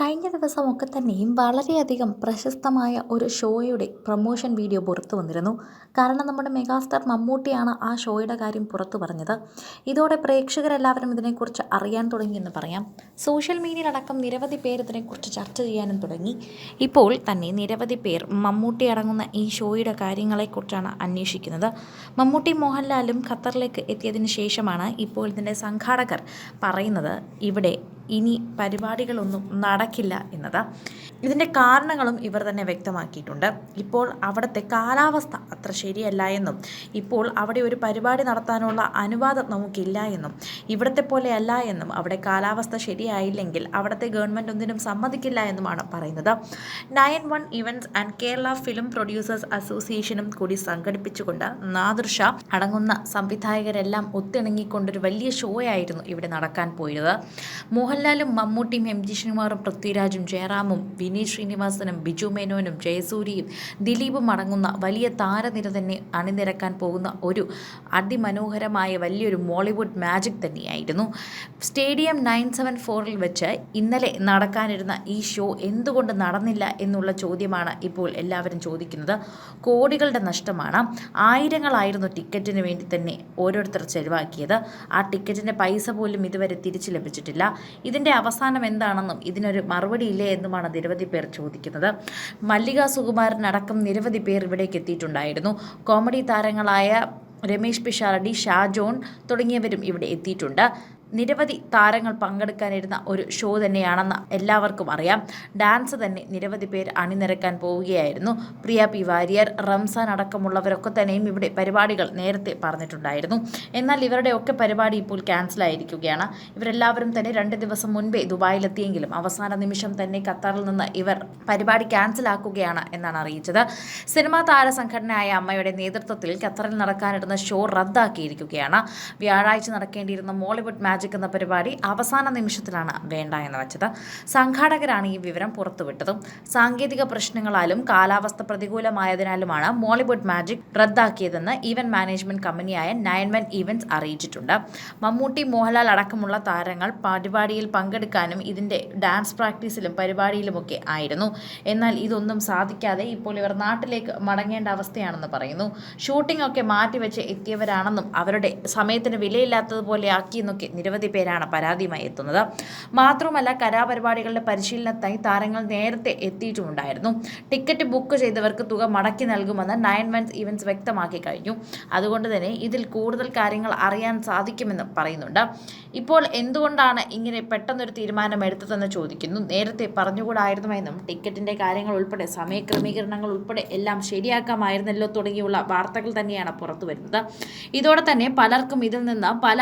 കഴിഞ്ഞ ദിവസമൊക്കെ തന്നെയും വളരെയധികം പ്രശസ്തമായ ഒരു ഷോയുടെ പ്രൊമോഷൻ വീഡിയോ പുറത്തു വന്നിരുന്നു. കാരണം നമ്മുടെ മെഗാസ്റ്റാർ മമ്മൂട്ടിയാണ് ആ ഷോയുടെ കാര്യം പുറത്തു പറഞ്ഞത്. ഇതോടെ പ്രേക്ഷകരെല്ലാവരും ഇതിനെക്കുറിച്ച് അറിയാൻ തുടങ്ങിയെന്ന് പറയാം. സോഷ്യൽ മീഡിയയിലടക്കം നിരവധി പേർ ഇതിനെക്കുറിച്ച് ചർച്ച ചെയ്യാനും തുടങ്ങി. ഇപ്പോൾ തന്നെ നിരവധി പേർ മമ്മൂട്ടി അടങ്ങുന്ന ഈ ഷോയുടെ കാര്യങ്ങളെക്കുറിച്ചാണ് അന്വേഷിക്കുന്നത്. മമ്മൂട്ടി മോഹൻലാലും ഖത്തറിലേക്ക് എത്തിയതിന് ശേഷമാണ് ഇപ്പോൾ ഇതിന്റെ സംഘാടകർ പറയുന്നത് ഇവിടെ ഇനി പരിപാടികളൊന്നും നടക്കില്ല എന്നത്. ഇതിന്റെ കാരണങ്ങളും ഇവർ തന്നെ വ്യക്തമാക്കിയിട്ടുണ്ട്. ഇപ്പോൾ അവിടുത്തെ കാലാവസ്ഥ അത്ര ശരിയല്ല എന്നും ഇപ്പോൾ അവിടെ ഒരു പരിപാടി നടത്താനുള്ള അനുവാദം നമുക്കില്ല എന്നും ഇവിടത്തെ പോലെയല്ല എന്നും അവിടെ കാലാവസ്ഥ ശരിയായില്ലെങ്കിൽ അവിടുത്തെ ഗവൺമെന്റ് ഒന്നിനും സമ്മതിക്കില്ല എന്നുമാണ് പറയുന്നത്. Nine one events and Kerala film producers അസോസിയേഷനും കൂടി സംഘടിപ്പിച്ചുകൊണ്ട് നാദൃഷ അടങ്ങുന്ന സംവിധായകരെല്ലാം ഒത്തിണങ്ങിക്കൊണ്ടൊരു വലിയ ഷോ ആയിരുന്നു ഇവിടെ നടക്കാൻ പോയത്. മോഹൻലാലും മമ്മൂട്ടിയും എം ജി ശ്രീകുമാറും പൃഥ്വിരാജും ജയറാമും വിനീത് ശ്രീനിവാസനും ബിജു മേനോനും ജയസൂരിയും ദിലീപും അടങ്ങുന്ന വലിയ താരനിര തന്നെ അണിനിരക്കാൻ പോകുന്ന ഒരു അതിമനോഹരമായ വലിയൊരു മോളിവുഡ് മാജിക് തന്നെയായിരുന്നു. സ്റ്റേഡിയം നയൻ സെവൻ ഫോറിൽ വെച്ച് ഇന്നലെ നടക്കാനിരുന്ന ഈ ഷോ എന്തുകൊണ്ട് നടന്നില്ല എന്നുള്ള ചോദ്യമാണ് ഇപ്പോൾ എല്ലാവരും ചോദിക്കുന്നത്. കോടികളുടെ നഷ്ടമാണ്. ആയിരങ്ങളായിരുന്നു ടിക്കറ്റിന് വേണ്ടി തന്നെ ഓരോരുത്തർ ചെലവാക്കിയത്. ആ ടിക്കറ്റിന്റെ പൈസ പോലും ഇതുവരെ തിരിച്ചു ലഭിച്ചിട്ടില്ല. ഇതിന്റെ അവസാനം എന്താണെന്നും ഇതിനൊരു മറുപടി ഇല്ലേ എന്നുമാണ് നിരവധി പേർ ചോദിക്കുന്നത്. മല്ലിക സുകുമാരനടക്കം നിരവധി പേർ ഇവിടേക്ക് എത്തിയിട്ടുണ്ടായിരുന്നു. കോമഡി താരങ്ങളായ രമേഷ് പിഷാരടി ഷാജോൺ തുടങ്ങിയവരും ഇവിടെ എത്തിയിട്ടുണ്ട്. നിരവധി താരങ്ങൾ പങ്കെടുക്കാനിരുന്ന ഒരു ഷോ തന്നെയാണെന്ന് എല്ലാവർക്കും അറിയാം. ഡാൻസ് തന്നെ നിരവധി പേർ അണിനിരക്കാൻ പോവുകയായിരുന്നു. പ്രിയ പി വാര്യർ റംസാൻ അടക്കമുള്ളവരൊക്കെ തന്നെയും ഇവിടെ പരിപാടികൾ നേരത്തെ പറഞ്ഞിട്ടുണ്ടായിരുന്നു. എന്നാൽ ഇവരുടെയൊക്കെ പരിപാടി ഇപ്പോൾ ക്യാൻസലായിരിക്കുകയാണ്. ഇവരെല്ലാവരും തന്നെ രണ്ട് ദിവസം മുൻപേ ദുബായിലെത്തിയെങ്കിലും അവസാന നിമിഷം തന്നെ ഖത്തറിൽ നിന്ന് ഇവർ പരിപാടി ക്യാൻസലാക്കുകയാണ് എന്നാണ് അറിയിച്ചത്. സിനിമാ താര സംഘടനയായ അമ്മയുടെ നേതൃത്വത്തിൽ ഖത്തറിൽ നടക്കാനിരുന്ന ഷോ റദ്ദാക്കിയിരിക്കുകയാണ്. വ്യാഴാഴ്ച നടക്കേണ്ടിയിരുന്ന മോളിവുഡ് മാജിക് എന്ന പരിപാടി അവസാന നിമിഷത്തിലാണ് വേണ്ട എന്ന് വെച്ചത്. സംഘാടകരാണ് ഈ വിവരം പുറത്തുവിട്ടതും. സാങ്കേതിക പ്രശ്നങ്ങളാലും കാലാവസ്ഥ പ്രതികൂലമായതിനാലുമാണ് മോളിവുഡ് മാജിക് റദ്ദാക്കിയതെന്ന് ഈവന്റ് മാനേജ്മെന്റ് കമ്പനിയായ നയൻമെൻ ഈവൻസ് അറിയിച്ചിട്ടുണ്ട്. മമ്മൂട്ടി മോഹൻലാൽ അടക്കമുള്ള താരങ്ങൾ പരിപാടിയിൽ പങ്കെടുക്കാനും ഇതിന്റെ ഡാൻസ് പ്രാക്ടീസിലും പരിപാടിയിലുമൊക്കെ ആയിരുന്നു. എന്നാൽ ഇതൊന്നും സാധിക്കാതെ ഇപ്പോൾ ഇവർ നാട്ടിലേക്ക് മടങ്ങേണ്ട അവസ്ഥയാണെന്ന് പറയുന്നു. ഷൂട്ടിംഗ് ഒക്കെ മാറ്റിവെച്ച് എത്തിയവരാണെന്നും അവരുടെ സമയത്തിന് വിലയില്ലാത്തതുപോലെ ആക്കിയെന്നൊക്കെ നിരവധി പേരാണ് പരാതിയുമായി എത്തുന്നത്. മാത്രമല്ല കലാപരിപാടികളുടെ പരിശീലനത്തിനായി താരങ്ങൾ നേരത്തെ എത്തിയിട്ടുമുണ്ടായിരുന്നു. ടിക്കറ്റ് ബുക്ക് ചെയ്തവർക്ക് തുക മടക്കി നൽകുമെന്ന് നയൻ മന്ത്സ് ഇവൻസ് വ്യക്തമാക്കി കഴിഞ്ഞു. അതുകൊണ്ട് തന്നെ ഇതിൽ കൂടുതൽ കാര്യങ്ങൾ അറിയാൻ സാധിക്കുമെന്ന് പറയുന്നുണ്ട്. ഇപ്പോൾ എന്തുകൊണ്ടാണ് ഇങ്ങനെ പെട്ടെന്നൊരു തീരുമാനം എടുത്തതെന്ന് ചോദിക്കുന്നു. നേരത്തെ പറഞ്ഞുകൂടായിരുന്നുവെന്നും ടിക്കറ്റിന്റെ കാര്യങ്ങൾ ഉൾപ്പെടെ സമയക്രമീകരണങ്ങൾ ഉൾപ്പെടെ എല്ലാം ശരിയാക്കാമായിരുന്നല്ലോ തുടങ്ങിയുള്ള വാർത്തകൾ തന്നെയാണ് പുറത്തു വരുന്നത് ഇതോടെ തന്നെ പലർക്കും ഇതിൽ നിന്ന് പല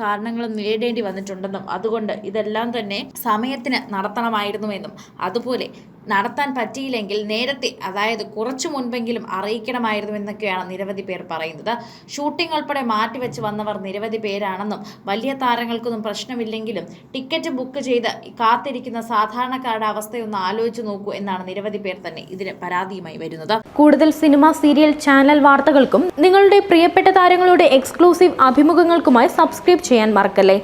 കാരണങ്ങളും നേടേണ്ടി വന്നിട്ടുണ്ടെന്നും അതുകൊണ്ട് ഇതെല്ലാം തന്നെ സമയത്തിന് നടത്തണമായിരുന്നുവെന്നും അതുപോലെ നടത്താൻ പറ്റിയില്ലെങ്കിൽ നേരത്തെ അതായത് കുറച്ചു മുൻപെങ്കിലും അറിയിക്കണമായിരുന്നു എന്നൊക്കെയാണ് നിരവധി പേർ പറയുന്നത്. ഷൂട്ടിംഗ് ഉൾപ്പെടെ മാറ്റിവെച്ച് വന്നവർ നിരവധി പേരാണെന്നും വലിയ താരങ്ങൾക്കൊന്നും പ്രശ്നമില്ലെങ്കിലും ടിക്കറ്റ് ബുക്ക് ചെയ്ത് കാത്തിരിക്കുന്ന സാധാരണക്കാരുടെ അവസ്ഥയൊന്ന് ആലോചിച്ചു നോക്കൂ എന്നാണ് നിരവധി പേർ തന്നെ ഇതിന് പരാതിയുമായി വരുന്നത്. കൂടുതൽ സിനിമ സീരിയൽ ചാനൽ വാർത്തകൾക്കും നിങ്ങളുടെ പ്രിയപ്പെട്ട താരങ്ങളുടെ എക്സ്ക്ലൂസീവ് അഭിമുഖങ്ങൾക്കുമായി സബ്സ്ക്രൈബ് ചെയ്യാൻ മറക്കല്ലേ?